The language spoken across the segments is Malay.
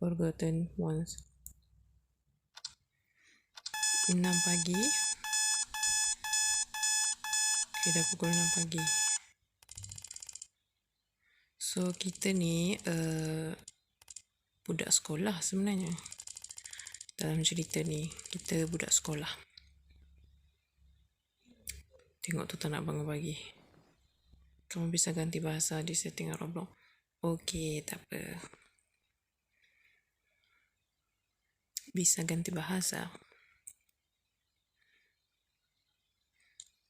Forgotten ones. 6 pagi. Okay, dah pukul 6 pagi. So, kita ni uh, budak sekolah sebenarnya. Dalam cerita ni, kita budak sekolah. Tengok tu tak nak bangun pagi. Kamu bisa ganti bahasa di setting Roblox. Okey, tak apa. Bisa ganti bahasa.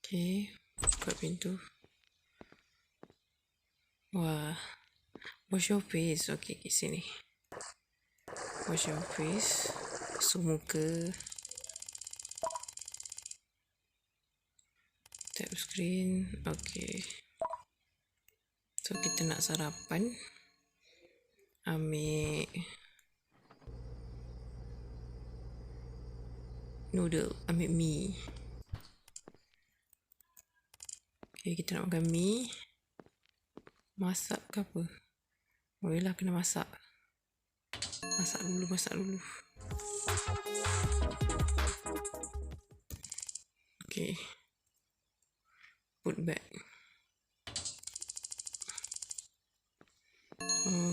Okey, buka pintu. Wah, wash your face. Okey, ke sini. Wash your face. Basuh muka. Tap screen. Okey. So, kita nak sarapan. Ambil noodle. Ambil mie. Okay, kita nak makan mie. Masak ke apa? Oh, yelah kena masak. Masak dulu, masak dulu. Okay. Put back.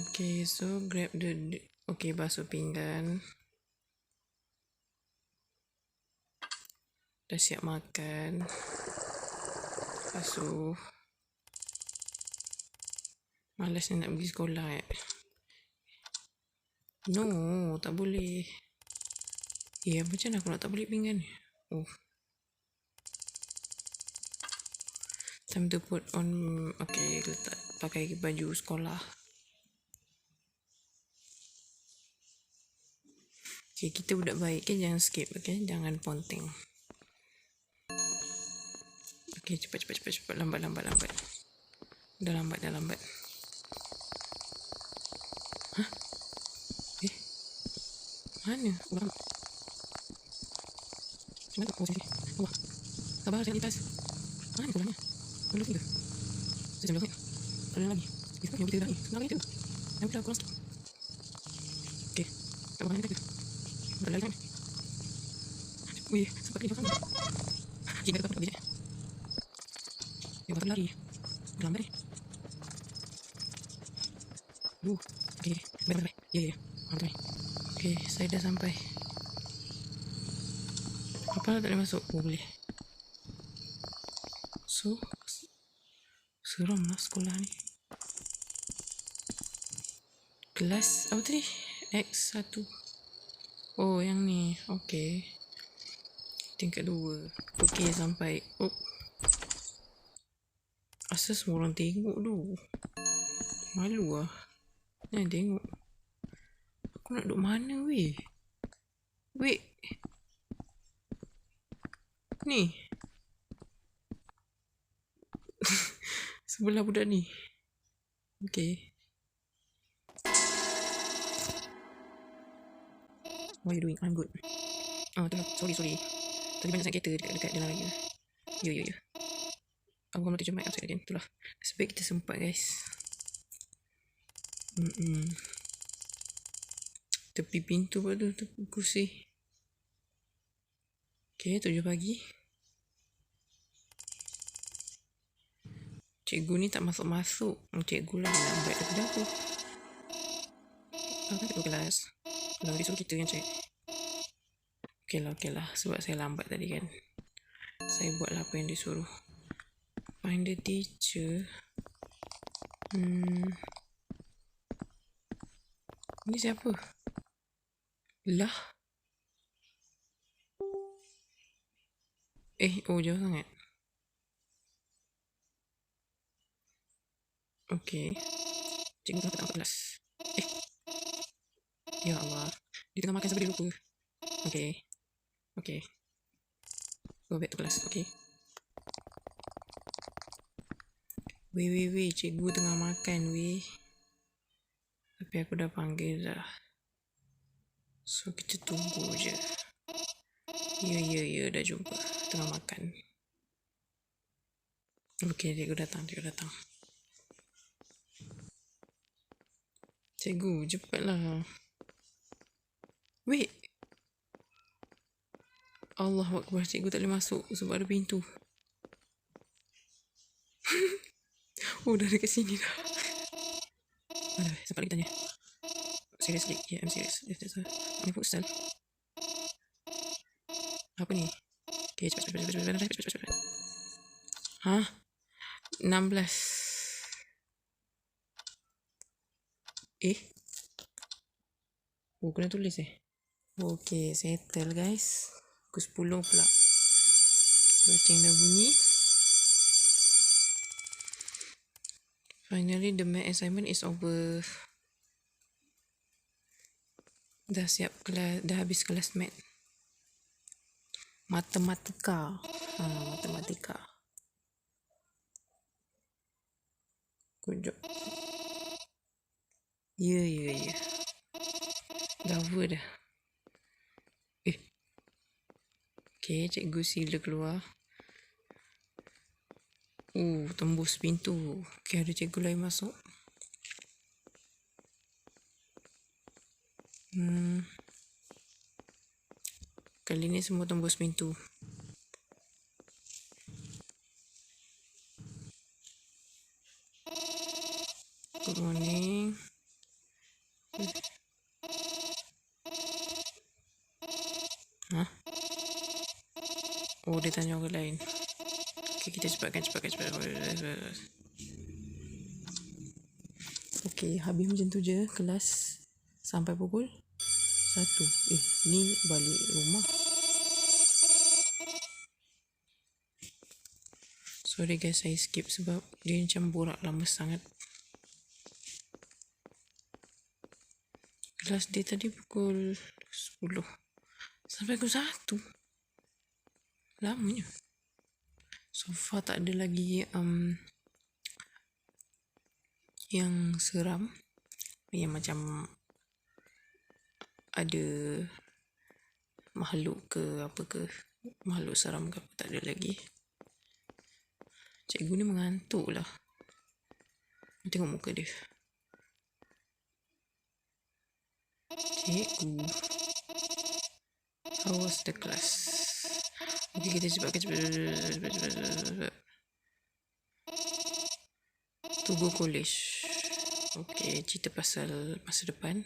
Okay, so grab the... Okay, basuh pinggan. Dah siap makan. Basuh. Malas nak pergi sekolah eh. No, tak boleh. Ya, macam mana aku nak tak boleh pinggan ni? Oh. Time to put on... Okay, letak pakai baju sekolah. Okay, kita budak baik kan jangan skip, okay? Jangan ponteng. Okay, cepat, cepat, cepat, cepat. Lambat, lambat, lambat. Dah lambat, dah lambat. Hah? Eh? Mana? Orang. Kenapa kau sini? Wah. Sabar, saya lintas. Mana pulangnya? Belum tiga. Saya belum Ada lagi. Kita kan yang kita dah ni. Itu? Yang kita kurang. Okay. Tak mana kita? Ada lagi kan? Wih, sempat kerja sana. Jika dapat pergi. Lari. Lambat ni. Uh. Ya, ya, ya. Mantap ni. Okay, saya dah sampai. Apa tak boleh masuk? Oh, boleh. So, seram lah sekolah ni. Kelas, apa tadi? X1. Oh, yang ni. Okay. Tingkat dua. Okay, sampai. Oh. Asal semua orang tengok tu. Malu lah. Ni tengok. Aku nak duduk mana weh? Weh. Ni. Sebelah budak ni. Okay. What are you doing? I'm good. Oh, lah. Sorry, sorry. Tadi banyak sangat kereta dekat, dekat dalam lagi. Yo, yo, yo. Aku tujuh mic upside again. Itulah. Sebab kita sempat guys. Mm-mm. Tepi pintu pada tepi kursi. Okay, tujuh pagi. Cikgu ni tak masuk-masuk. Cikgu lah yang lambat daripada aku. Aku kan kelas. Kalau dia suruh kita yang cek. Okay lah, okay lah. Sebab saya lambat tadi kan. Saya buat lah apa yang disuruh find the teacher. Hmm. Ini siapa? Lah. Eh, oh jauh sangat. Okay. Cikgu tak kelas. Eh. Ya Allah. Di tengah makan sampai dia lupa. Okay. Okay. Go back to class. Okay. Weh, weh, weh. Cikgu tengah makan, weh. Tapi aku dah panggil dah. So, kita tunggu je. Ya, ya, ya. Dah jumpa. Tengah makan. Okey, cikgu datang. Cikgu datang. Cikgu, cepatlah. Wait. Allah Akbar. Cikgu tak boleh masuk sebab ada pintu. oh, dah dekat sini dah. Aduh, sempat lagi tanya. Seriously? Yeah, I'm serious. If there's a... Ini futsal. Apa ni? Okay, cepat, cepat, cepat, cepat, cepat, cepat, cepat, cepat. Ha? 16. Eh? Oh, kena tulis eh? Okay, settle guys. Pukul 10 pula. Loceng dah bunyi. Finally, the math assignment is over. Dah siap kelas, dah habis kelas math. Matematika. Ha, matematika. Job. Ya, ya, ya. Dah over dah. Eh. Okay, cikgu sila keluar. Uh, tembus pintu. Okay, ada cikgu lain masuk. Hmm. Kali ni semua tembus pintu. Good morning. Hah? Oh, dia tanya orang lain. Okay, kita cepatkan, cepatkan, cepatkan. Okay, habis macam tu je kelas sampai pukul satu. Eh, ni balik rumah. Sorry guys, saya skip sebab dia macam borak lama sangat. Kelas dia tadi pukul 10. Sampai pukul 1. Lamanya. So far tak ada lagi um, yang seram. Yang macam ada makhluk ke apa ke makhluk seram ke apa tak ada lagi. Cikgu ni mengantuk lah. Tengok muka dia. Cikgu how was the class Tugu College Okay, cerita pasal masa depan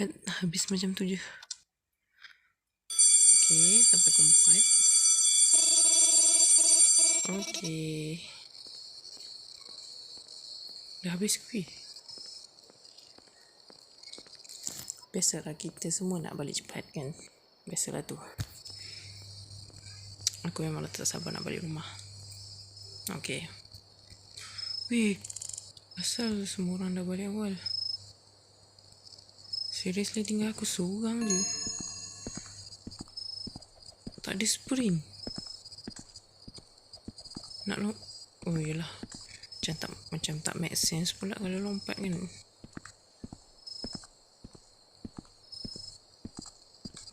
But habis macam tu je. Okay, sampai keempat. Okay. Dah habis ke? Biasalah kita semua nak balik cepat kan. Biasalah tu. Aku memang tak sabar nak balik rumah. Okay. Weh, asal semua orang dah balik awal? Seriously tinggal aku seorang je Tak ada sprint Nak lo Oh yelah Macam tak Macam tak make sense pula Kalau lompat kan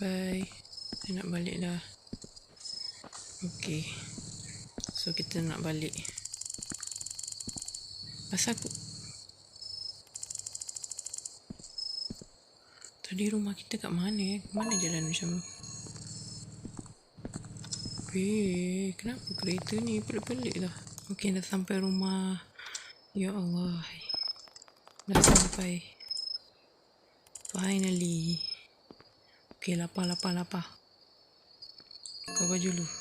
Bye Saya nak balik dah Okay So kita nak balik Pasal aku Tadi rumah kita kat mana eh? Mana jalan macam Eh, kenapa kereta ni pelik-pelik lah. Okay, dah sampai rumah. Ya Allah. Dah sampai. Finally. Okay, lapar, lapar, lapar. Buka baju dulu.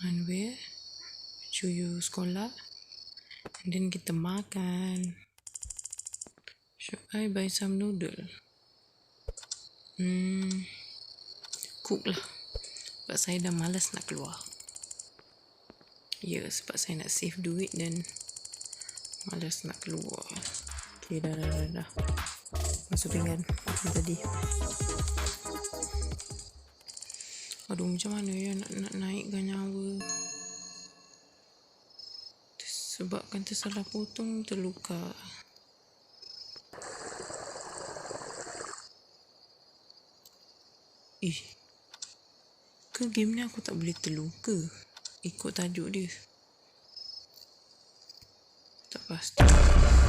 Where? Baju you sekolah. And then kita makan. Should I buy some noodle? Hmm. Cook lah. Sebab saya dah malas nak keluar. Ya, yeah, sebab saya nak save duit dan malas nak keluar. Okay, dah, dah, dah, dah. Masuk pinggan tadi. Aduh, macam mana ya nak, nak naikkan nyawa? sebabkan tersalah potong terluka. Ih. Ke game ni aku tak boleh terluka. Ikut tajuk dia. Tak pasti.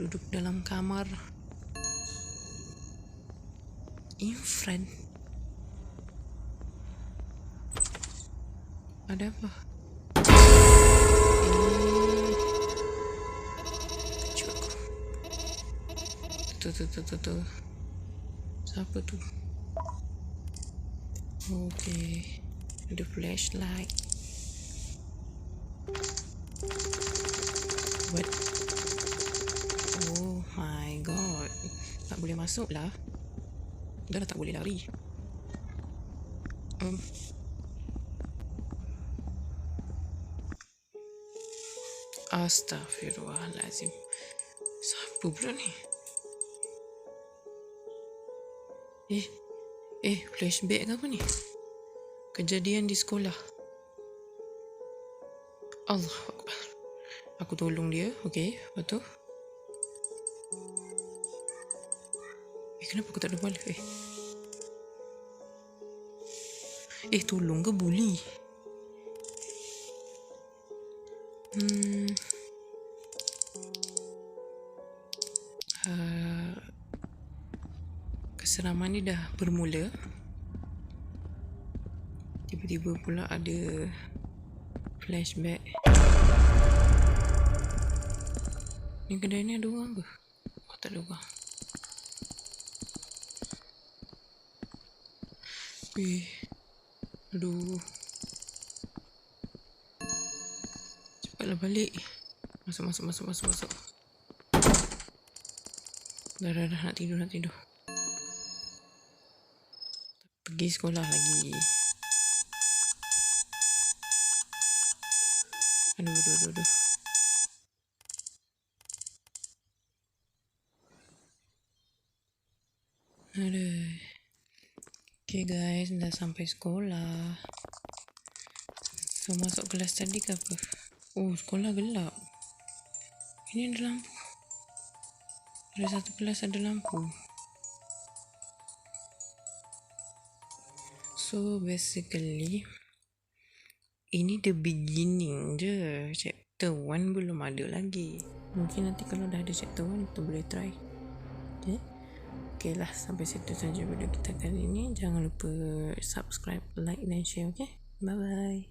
Duduk dalam kamar. Infrared ada apa? Eh. Kejut aku. Tu tu tu tu tu siapa tu? Okay ada flashlight. What boleh masuk lah dah, tak boleh lari um, Astaghfirullahalazim. Siapa pula ni? Eh, eh, flashback ke apa ni? Kejadian di sekolah. Allah. Aku tolong dia, okey, betul. Eh, kenapa aku tak ada bala? Eh. Eh, tolong ke bully? Hmm. Uh, keseraman ni dah bermula. Tiba-tiba pula ada flashback. Ni kedai ni ada orang ke? Oh, tak ada orang. Eh. Aduh. Cepatlah balik. Masuk, masuk, masuk, masuk, masuk. Dah, dah, dah. Nak tidur, nak tidur. Pergi sekolah lagi. Aduh, aduh, aduh, aduh. Aduh. Okay guys, dah sampai sekolah. So masuk kelas tadi ke apa? Oh, sekolah gelap. Ini ada lampu. Ada satu kelas ada lampu. So basically ini the beginning je. Chapter 1 belum ada lagi. Mungkin nanti kalau dah ada chapter 1 kita boleh try. Okay. Okay lah sampai situ saja video kita kali ini. Jangan lupa subscribe, like dan share okay. Bye bye.